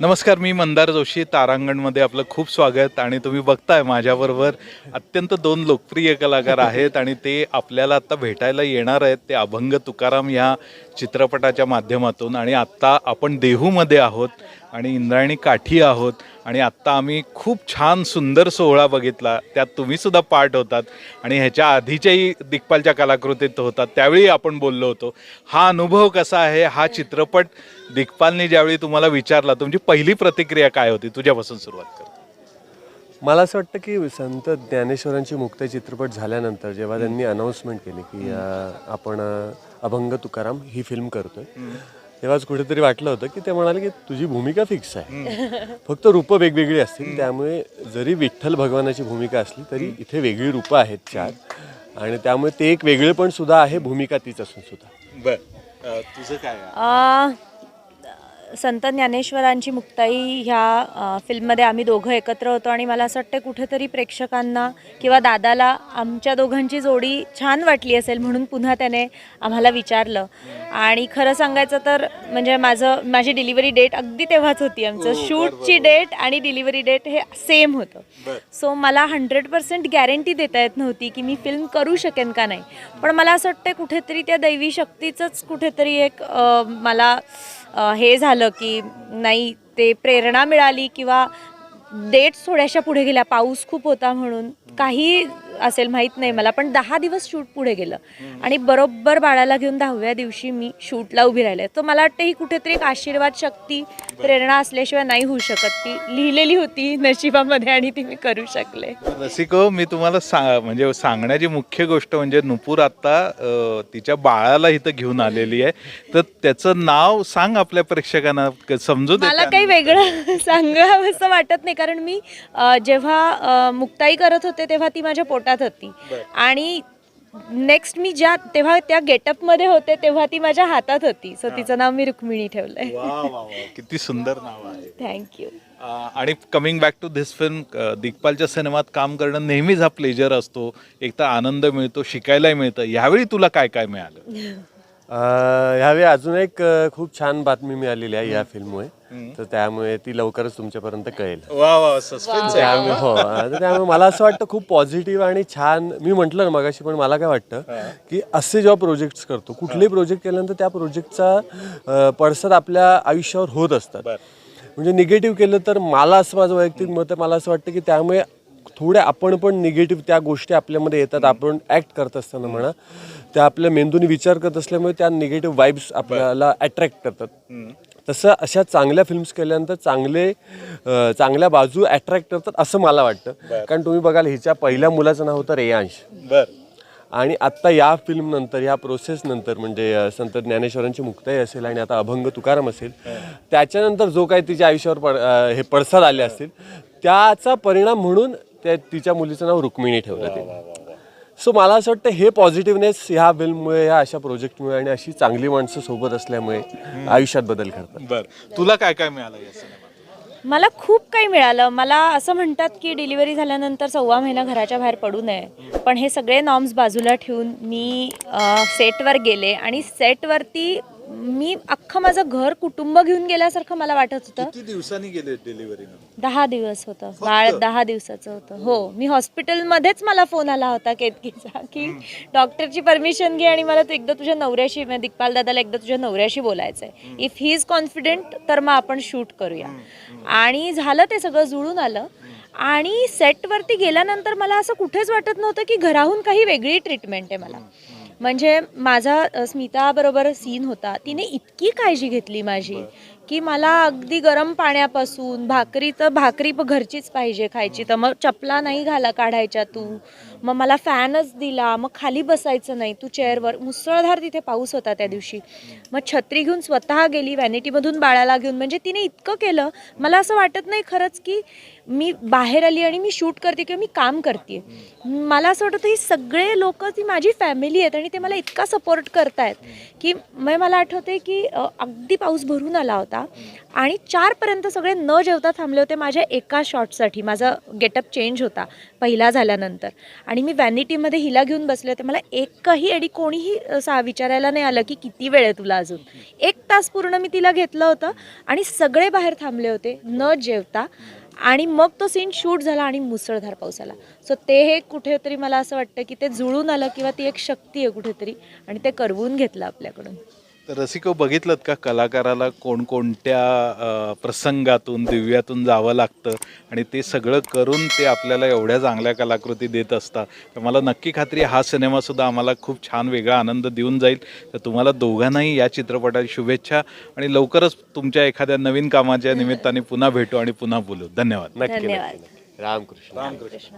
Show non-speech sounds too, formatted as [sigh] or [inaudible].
नमस्कार मी मंदार जोशी तारांगणमध्ये आपलं खूप स्वागत आणि तुम्ही बघताय माझ्याबरोबर अत्यंत दोन लोकप्रिय कलाकार आहेत आणि ते आपल्याला आता भेटायला येणार आहेत ते अभंग तुकाराम ह्या चित्रपटाच्या माध्यमातून. आणि आत्ता आपण देहूमध्ये आहोत. आणि इंद्रायणी काठी आहोत. आणि आत्ता आम्ही खूप छान सुंदर सोहळा बघितला. त्यात तुम्ही सुद्धा पार्ट होतात. आणि ह्याच्या आधीच्याही दिग्पालच्या कलाकृतीत होतात. त्यावेळी आपण बोललो होतो. हा अनुभव कसा आहे? हा चित्रपट दिग्पालने ज्यावेळी तुम्हाला विचारला तुमची पहिली प्रतिक्रिया काय होती? तुझ्यापासून सुरुवात कर. मला असं वाटतं की संत ज्ञानेश्वरांची मुक्त चित्रपट झाल्यानंतर जेव्हा त्यांनी अनाऊन्समेंट केली की आपण अभंग तुकाराम ही फिल्म करतोय. तेव्हाच कुठेतरी वाटलं होतं की ते म्हणाले की तुझी भूमिका फिक्स आहे. फक्त रूपं वेगवेगळी असतील त्यामुळे जरी विठ्ठल भगवानाची भूमिका असली तरी इथे वेगळी रूपं आहेत चार. आणि त्यामुळे ते एक वेगळे पण सुद्धा आहे भूमिका तीच असून सुद्धा. बर. तुझं काय आहे? अ, संत ज्ञानेश्वरांची मुक्ताई ह्या फिल्ममध्ये आम्ही दोघं एकत्र होतो आणि मला असं वाटतं कुठेतरी प्रेक्षकांना किंवा दादाला आमच्या दोघांची जोडी छान वाटली असेल म्हणून पुन्हा त्याने आम्हाला विचारलं. आणि खरं सांगायचं तर म्हणजे माझं माझी डिलिव्हरी डेट अगदी तेव्हाच होती आमचं. शूटची डेट आणि डिलिव्हरी डेट हे सेम होतं. सो मला हंड्रेड पर्सेंट गॅरंटी देता येत नव्हती की मी फिल्म करू शकेन का नाही. पण मला असं वाटतं कुठेतरी त्या दैवी शक्तीचंच कुठेतरी एक मला हे झालं की नाही ते प्रेरणा मिळाली किंवा डेट्स थोड्याशा पुढे गेल्या पाऊस खूप होता म्हणून. काही असेल माहीत नाही मला पण दहा दिवस शूट पुढे गेलं. आणि बरोबर बाळाला घेऊन दहाव्या दिवशी मी शूटला उभी राहिले. तर मला वाटतं ही कुठेतरी एक आशीर्वाद शक्ती प्रेरणा असल्याशिवाय नाही होऊ शकत. ती लिहिलेली होती नशिबामध्ये आणि ती मी करू शकले. रसिको मी तुम्हाला सा म्हणजे सांगण्याची मुख्य गोष्ट म्हणजे नुपूर आता तिच्या बाळाला इथं घेऊन आलेली आहे. तर त्याचं नाव सांग आपल्या प्रेक्षकांना समजू मला काही वेगळं सांगावं असं वाटत नाही. कारण मी जेव्हा मुक्ताई करत होते तेव्हा ती माझ्या पोटात होती. आणि नेक्स्ट मी ज्या तेव्हा त्या गेटअपमध्ये होते तेव्हा ती माझ्या हातात होती. सो तिचं नाव मी रुक्मिणी ठेवलंय. वा वा वा. किती सुंदर नाव आहे. थँक्यू अ, आणि coming back to this film दिग्पालच्या सिनेमात काम करणं नेहमीच हा प्लेजर असतो. एक तर आनंद मिळतो शिकायलाही मिळतं. यावेळी तुला काय काय मिळालं? [laughs] ह्यावेळी अजून एक अं, खूप छान बातमी मिळालेली आहे या फिल्ममुळे. तर त्यामुळे ती लवकरच तुमच्यापर्यंत कळेल. वा वा सस्पेन्स त्यामुळे हो तर त्यामुळे मला असं वाटतं खूप पॉझिटिव्ह आणि छान मी म्हटलं ना मगाशी पण मला काय वाटतं की असे जेव्हा प्रोजेक्ट्स करतो कुठलेही प्रोजेक्ट केल्यानंतर त्या प्रोजेक्टचा पडसाद आपल्या आयुष्यावर होत असतात. म्हणजे निगेटिव्ह केलं तर मला असं माझं वैयक्तिक मत आहे मला असं वाटतं की त्यामुळे थोडे आपण पण निगेटिव्ह त्या गोष्टी आपल्यामध्ये येतात आपण ॲक्ट करत असताना म्हणा. त्या आपल्या मेंदूने विचार करत असल्यामुळे त्या निगेटिव्ह वाईब्स आपल्याला अट्रॅक्ट करतात. तसं अशा चांगल्या फिल्म्स केल्यानंतर चांगले चांगल्या बाजू अट्रॅक्ट करतात असं मला वाटतं. कारण तुम्ही बघाल हिच्या पहिल्या मुलाचं नाव होतं रेयांश. बर. आणि आत्ता या फिल्म नंतर या प्रोसेस नंतर म्हणजे संत ज्ञानेश्वरांची मुक्ताई असेल आणि आता अभंग तुकाराम असेल त्याच्यानंतर जो काही तिच्या आयुष्यावर पड हे पडसाद आले असतील त्याचा परिणाम म्हणून त्या तिच्या मुलीचं नाव रुक्मिणी ठेवलं ते सो मला असं वाटतं हे पॉझिटिव्हनेस ह्या फिल्ममुळे ह्या अशा प्रोजेक्टमुळे आणि अशी चांगली माणसं सोबत असल्यामुळे आयुष्यात बदल करतात बर. तुला काय काय मिळालं या सिनेमात मला खूप काही मिळालं. मला असं म्हणतात की डिलिव्हरी झाल्यानंतर सव्वा महिना घराच्या बाहेर पडू नये. पण हे सगळे नॉर्म्स बाजूला ठेवून मी अ, सेटवर गेले आणि सेटवरती मी अख्खं माझं घर कुटुंब घेऊन गेल्यासारखं मला वाटत होतं. किती दिवसांनी गेले डिलिव्हरी दहा दिवस होतं. बाळ दहा दिवसाचं होतं. हो मी हॉस्पिटलमध्येच मला फोन आला होता केतकीचा की डॉक्टरची परमिशन घे आणि मला तू एकदा तुझ्या नवऱ्याशी म्हणजे दिग्पाल दादाला एकदा तुझ्या नवऱ्याशी बोलायचं आहे इफ ही इज कॉन्फिडेंट तर मग आपण शूट करूया. आणि झालं ते सगळं जुळून आलं. आणि सेटवरती गेल्यानंतर मला असं कुठेच वाटत नव्हतं की घराहून काही वेगळी ट्रीटमेंट आहे मला. म्हणजे माझा स्मिताबरोबर सीन होता. तिने इतकी काळजी घेतली माझी की मला अगदी गरम पाण्यापासून भाकरी तर भाकरी घरचीच पाहिजे खायची. तर मग चपला नाही घाला काढायच्या तू. मग मला फॅनच दिला मग खाली बसायचं नाही तू चेअरवर. मुसळधार तिथे पाऊस होता त्या दिवशी. मग छत्री घेऊन स्वतः गेली व्हॅनिटीमधून बाळाला घेऊन. म्हणजे तिने इतकं केलं मला असं वाटत नाही खरंच की मी बाहेर आली आणि मी शूट करते किंवा मी काम करते. मला असं वाटतं ही सगळे लोक ती माझी फॅमिली आहेत आणि ते मला इतका सपोर्ट करतायत की मग मला आठवते की अगदी पाऊस भरून आला होता. आणि चारपर्यंत सगळे न जेवता थांबले होते माझ्या एका शॉटसाठी. माझा गेटअप चेंज होता पहिला झाल्यानंतर. आणि मी व्हॅनिटीमध्ये हिला घेऊन बसले होते. मला एकही आणि कोणीही सा विचारायला नाही आलं की किती वेळ आहे तुला अजून. एक तास पूर्ण मी तिला घेतलं होतं आणि सगळे बाहेर थांबले होते न जेवता. आणि मग तो सीन शूट झाला आणि मुसळधार पाऊस आला सो ते हे कुठेतरी मला असं वाटतं की ते जुळून आलं किंवा ती एक शक्ती आहे कुठेतरी आणि ते करवून घेतलं आपल्याकडून. तर रसिको बघितलं का कलाकाराला कोणकोणत्या प्रसंगातून दिव्यातून जावं लागतं? आणि ते सगळं करून ते आपल्याला एवढ्या चांगल्या कलाकृती देत असतात. तर मला नक्की खात्री हा सिनेमासुद्धा आम्हाला खूप छान वेगळा आनंद देऊन जाईल. तर तुम्हाला दोघांनाही या चित्रपटाची शुभेच्छा आणि लवकरच तुमच्या एखाद्या नवीन कामाच्या निमित्ताने पुन्हा भेटू आणि पुन्हा बोलू. धन्यवाद. नक्की. रामकृष्ण. कृष्ण